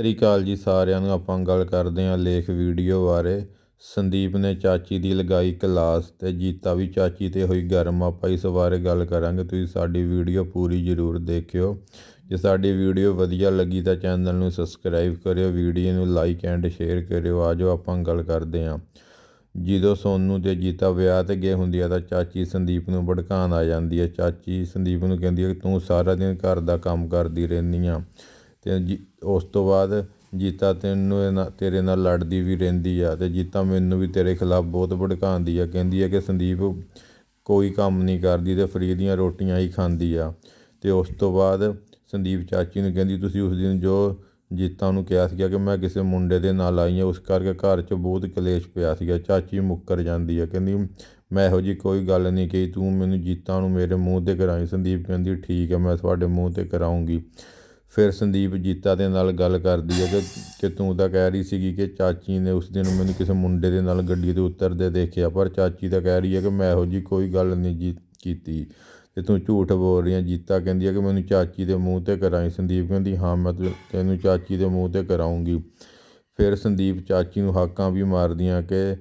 ਸਤਿ ਸ਼੍ਰੀ ਅਕਾਲ ਜੀ ਸਾਰਿਆਂ ਨੂੰ। ਆਪਾਂ ਗੱਲ ਕਰਦੇ ਹਾਂ ਲੇਖ ਵੀਡੀਓ ਬਾਰੇ। ਸੰਦੀਪ ਨੇ ਚਾਚੀ ਦੀ ਲਗਾਈ ਕਲਾਸ ਤੇ ਜੀਤਾ ਵੀ ਚਾਚੀ ਤੇ ਹੋਈ ਗਰਮ। ਆਪਾਂ ਇਸ ਬਾਰੇ ਗੱਲ ਕਰਾਂਗੇ। ਤੁਸੀਂ ਸਾਡੀ ਵੀਡੀਓ ਪੂਰੀ ਜ਼ਰੂਰ ਦੇਖਿਓ। ਜੇ ਸਾਡੀ ਵੀਡੀਓ ਵਧੀਆ ਲੱਗੀ ਤਾਂ ਚੈਨਲ ਨੂੰ ਸਬਸਕ੍ਰਾਈਬ ਕਰਿਓ, ਵੀਡੀਓ ਨੂੰ ਲਾਈਕ ਐਂਡ ਸ਼ੇਅਰ ਕਰਿਓ। ਆਜੋ ਆਪਾਂ ਗੱਲ ਕਰਦੇ ਹਾਂ। ਜਦੋਂ ਸੋਨੂ ਤੇ ਜੀਤਾ ਵਿਆਹ ਤੇ ਗਏ ਹੁੰਦੀ ਆ ਤਾਂ ਚਾਚੀ ਸੰਦੀਪ ਨੂੰ ਭੜਕਾਉਣ ਆ ਜਾਂਦੀ ਹੈ। ਚਾਚੀ ਸੰਦੀਪ ਨੂੰ ਕਹਿੰਦੀ ਹੈ ਕਿ ਤੂੰ ਸਾਰਾ ਦਿਨ ਘਰ ਦਾ ਕੰਮ ਕਰਦੀ ਰਹਿੰਦੀ ਆ। ਅਤੇ ਜੀ, ਉਸ ਤੋਂ ਬਾਅਦ ਜੀਤਾ ਤੈਨੂੰ ਨਾ- ਤੇਰੇ ਨਾਲ ਲੜਦੀ ਵੀ ਰਹਿੰਦੀ ਆ ਅਤੇ ਜੀਤਾ ਮੈਨੂੰ ਵੀ ਤੇਰੇ ਖਿਲਾਫ ਬਹੁਤ ਭੜਕਾਉਂਦੀ ਆ, ਕਹਿੰਦੀ ਆ ਕਿ ਸੰਦੀਪ ਕੋਈ ਕੰਮ ਨਹੀਂ ਕਰਦੀ ਅਤੇ ਫਰੀ ਦੀਆਂ ਰੋਟੀਆਂ ਹੀ ਖਾਂਦੀ ਆ। ਅਤੇ ਉਸ ਤੋਂ ਬਾਅਦ ਸੰਦੀਪ ਚਾਚੀ ਨੂੰ ਕਹਿੰਦੀ, ਤੁਸੀਂ ਉਸ ਦਿਨ ਜੋ ਜੀਤਾ ਨੂੰ ਕਿਹਾ ਸੀਗਾ ਕਿ ਮੈਂ ਕਿਸੇ ਮੁੰਡੇ ਦੇ ਨਾਲ ਆਈ ਹਾਂ ਉਸ ਕਰਕੇ ਘਰ 'ਚ ਬਹੁਤ ਕਲੇਸ਼ ਪਿਆ ਸੀਗਾ, ਚਾਚੀ ਮੁੱਕਰ ਜਾਂਦੀ ਆ। ਕਹਿੰਦੀ, ਮੈਂ ਇਹੋ ਜੀ ਕੋਈ ਗੱਲ ਨਹੀਂ ਕਹੀ, ਤੂੰ ਮੈਨੂੰ ਜੀਤਾ ਨੂੰ ਮੇਰੇ ਮੂੰਹ ਤੇ ਕਰਾਈ। ਸੰਦੀਪ ਕਹਿੰਦੀ, ਠੀਕ ਹੈ ਮੈਂ ਤੁਹਾਡੇ ਮੂੰਹ ਤੇ ਕਰਾਉਂਗੀ। ਫਿਰ ਸੰਦੀਪ ਜੀਤਾ ਦੇ ਨਾਲ ਗੱਲ ਕਰਦੀ ਹੈ ਕਿ ਕਿ ਤੂੰ ਤਾਂ ਕਹਿ ਰਹੀ ਸੀਗੀ ਕਿ ਚਾਚੀ ਨੇ ਉਸ ਦਿਨ ਮੈਨੂੰ ਕਿਸੇ ਮੁੰਡੇ ਦੇ ਨਾਲ ਗੱਡੀ ਤੇ ਉਤਰਦੇ ਦੇਖਿਆ, ਪਰ ਚਾਚੀ ਤਾਂ ਕਹਿ ਰਹੀ ਹੈ ਕਿ ਮੈਂ ਇਹੋ ਜੀ ਕੋਈ ਗੱਲ ਨਹੀਂ ਜੀ ਕੀਤੀ। ਤੇ ਤੂੰ ਝੂਠ ਬੋਲ ਰਹੀ ਹੈ। ਜੀਤਾ ਕਹਿੰਦੀ ਹੈ ਕਿ ਮੈਨੂੰ ਚਾਚੀ ਦੇ ਮੂੰਹ ਤੇ ਕਰਾਈ। ਸੰਦੀਪ ਕਹਿੰਦੀ, ਹਾਂ, ਮੈਂ ਤੈਨੂੰ ਚਾਚੀ ਦੇ ਮੂੰਹ ਤੇ ਕਰਾਉਂਗੀ। ਫਿਰ ਸੰਦੀਪ ਚਾਚੀ ਨੂੰ ਹਾਕਾਂ ਵੀ ਮਾਰਦੀਆਂ ਕਿ,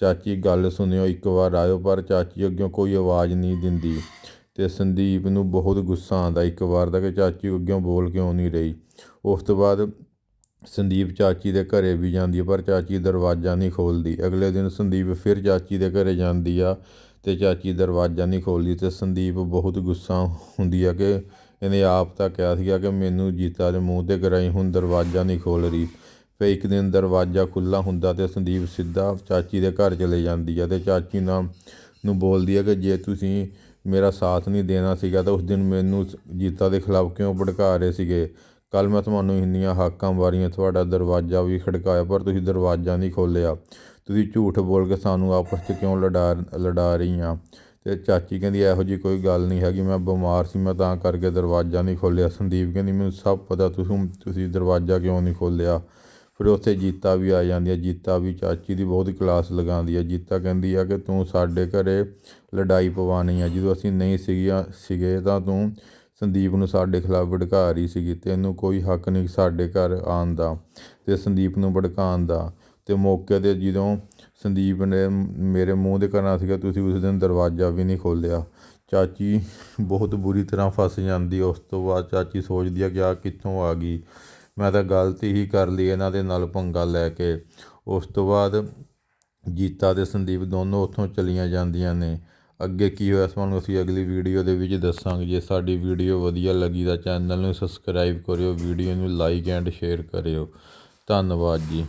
ਚਾਚੀ, ਗੱਲ ਸੁਣਿਓ, ਇੱਕ ਵਾਰ ਆਇਓ। ਪਰ ਚਾਚੀ ਅੱਗੇ ਕੋਈ ਆਵਾਜ਼ ਨਹੀਂ ਦਿੰਦੀ। ਅਤੇ ਸੰਦੀਪ ਨੂੰ ਬਹੁਤ ਗੁੱਸਾ ਆਉਂਦਾ। ਇੱਕ ਵਾਰ ਦਾ ਕਿ ਚਾਚੀ ਅੱਗਿਓਂ ਬੋਲ ਕਿਉਂ ਨਹੀਂ ਰਹੀ? ਉਸ ਤੋਂ ਬਾਅਦ ਸੰਦੀਪ ਚਾਚੀ ਦੇ ਘਰ ਵੀ ਜਾਂਦੀ ਹੈ ਪਰ ਚਾਚੀ ਦਰਵਾਜ਼ਾ ਨਹੀਂ ਖੋਲ੍ਹਦੀ। ਅਗਲੇ ਦਿਨ ਸੰਦੀਪ ਫਿਰ ਚਾਚੀ ਦੇ ਘਰ ਜਾਂਦੀ ਆ ਅਤੇ ਚਾਚੀ ਦਰਵਾਜ਼ਾ ਨਹੀਂ ਖੋਲ੍ਹਦੀ ਅਤੇ ਸੰਦੀਪ ਬਹੁਤ ਗੁੱਸਾ ਹੁੰਦੀ ਆ ਕਿ ਇਹਨੇ ਆਪ ਤਾਂ ਕਿਹਾ ਸੀਗਾ ਕਿ ਮੈਨੂੰ ਜੀਤਾ ਦੇ ਮੂੰਹ ਤੇ ਕਰਾਈ ਹੁਣ ਦਰਵਾਜ਼ਾ ਨਹੀਂ ਖੋਲ੍ਹ ਰਹੀ। ਫਿਰ ਇੱਕ ਦਿਨ ਦਰਵਾਜ਼ਾ ਖੁੱਲਾ ਹੁੰਦਾ ਤੇ ਸੰਦੀਪ ਸਿੱਧਾ ਚਾਚੀ ਦੇ ਘਰ ਚਲੇ ਜਾਂਦੀ ਆ ਤੇ ਚਾਚੀ ਨਾਲ ਨੂੰ ਬੋਲਦੀ ਆ ਕਿ ਜੇ ਤੁਸੀਂ ਮੇਰਾ ਸਾਥ ਨਹੀਂ ਦੇਣਾ ਸੀਗਾ ਤਾਂ ਉਸ ਦਿਨ ਮੈਨੂੰ ਸ- ਜੀਤਾ ਦੇ ਖਿਲਾਫ ਕਿਉਂ ਭੜਕਾ ਰਹੇ ਸੀਗੇ? ਕੱਲ ਮੈਂ ਤੁਹਾਨੂੰ ਇੰਨੀਆਂ ਹਾਕਾਂ ਮਾਰੀਆਂ, ਤੁਹਾਡਾ ਦਰਵਾਜ਼ਾ ਵੀ ਖੜਕਾਇਆ, ਪਰ ਤੁਸੀਂ ਦਰਵਾਜ਼ਾ ਨਹੀਂ ਖੋਲ੍ਹਿਆ। ਤੁਸੀਂ ਝੂਠ ਬੋਲ ਕੇ ਸਾਨੂੰ ਆਪਸ 'ਚ ਕਿਉਂ ਲੜਾ ਲੜਾ ਰਹੀਆਂ? ਤੇ ਚਾਚੀ ਕਹਿੰਦੀ, ਇਹੋ ਜੀ ਕੋਈ ਗੱਲ ਨਹੀਂ ਹੈਗੀ, ਮੈਂ ਬਿਮਾਰ ਸੀ, ਮੈਂ ਤਾਂ ਕਰਕੇ ਦਰਵਾਜ਼ਾ ਨਹੀਂ ਖੋਲ੍ਹਿਆ। ਸੰਦੀਪ ਕਹਿੰਦੀ, ਮੈਨੂੰ ਸਭ ਪਤਾ, ਤੁਸੀਂ ਤੁਸੀਂ ਦਰਵਾਜ਼ਾ ਕਿਉਂ ਨਹੀਂ ਖੋਲ੍ਹਿਆ? ਫਿਰ ਉੱਥੇ ਜੀਤਾ ਵੀ ਆ ਜਾਂਦੀ ਹੈ ਜੀਤਾ ਵੀ ਚਾਚੀ ਦੀ ਬਹੁਤ ਕਲਾਸ ਲਗਾਉਂਦੀ ਹੈ ਜੀਤਾ ਕਹਿੰਦੀ ਆ ਕਿ ਤੂੰ ਸਾਡੇ ਘਰੇ ਲੜਾਈ ਪਵਾਉਣੀ ਆ। ਜਦੋਂ ਅਸੀਂ ਨਹੀਂ ਸੀਗੀਆਂ, ਸੀਗੇ ਤਾਂ ਤੂੰ ਸੰਦੀਪ ਨੂੰ ਸਾਡੇ ਖਿਲਾਫ ਭੜਕਾ ਰਹੀ ਸੀਗੀ। ਤੈਨੂੰ ਕੋਈ ਹੱਕ ਨਹੀਂ ਸਾਡੇ ਘਰ ਆਉਣ ਦਾ ਤੇ ਸੰਦੀਪ ਨੂੰ ਭੜਕਾਉਣ ਦਾ। ਤੇ ਮੌਕੇ 'ਤੇ ਜਦੋਂ ਸੰਦੀਪ ਨੇ ਮੇਰੇ ਮੂੰਹ ਦੇ ਕਰਨਾ ਸੀਗਾ, ਤੁਸੀਂ ਉਸ ਦਿਨ ਦਰਵਾਜ਼ਾ ਵੀ ਨਹੀਂ ਖੋਲ੍ਹਿਆ। ਚਾਚੀ ਬਹੁਤ ਬੁਰੀ ਤਰ੍ਹਾਂ ਫਸ ਜਾਂਦੀ। ਉਸ ਤੋਂ ਬਾਅਦ ਚਾਚੀ ਸੋਚਦੀ ਆ ਕਿ ਆ ਕਿੱਥੋਂ ਆ ਗਈ। ਮੈਂ ਤਾਂ ਗਲਤੀ ਹੀ ਕਰ ਲਈ, ਇਹਨਾਂ ਦੇ ਨਾਲ ਪੰਗਾ ਲੈ ਕੇ। ਉਸ ਤੋਂ ਬਾਅਦ ਜੀਤਾ ਤੇ ਸੰਦੀਪ ਦੋਨੋਂ ਉੱਥੋਂ ਚਲੀਆਂ ਜਾਂਦੀਆਂ ਨੇ। ਅੱਗੇ ਕੀ ਹੋਇਆ ਤੁਹਾਨੂੰ ਅਸੀਂ ਅਗਲੀ ਵੀਡੀਓ ਦੇ ਵਿੱਚ ਦੱਸਾਂਗੇ। ਜੇ ਸਾਡੀ ਵੀਡੀਓ ਵਧੀਆ ਲੱਗੀ ਤਾਂ ਚੈਨਲ ਨੂੰ ਸਬਸਕ੍ਰਾਈਬ ਕਰਿਓ, ਵੀਡੀਓ ਨੂੰ ਲਾਈਕ ਐਂਡ ਸ਼ੇਅਰ ਕਰਿਓ। ਧੰਨਵਾਦ ਜੀ।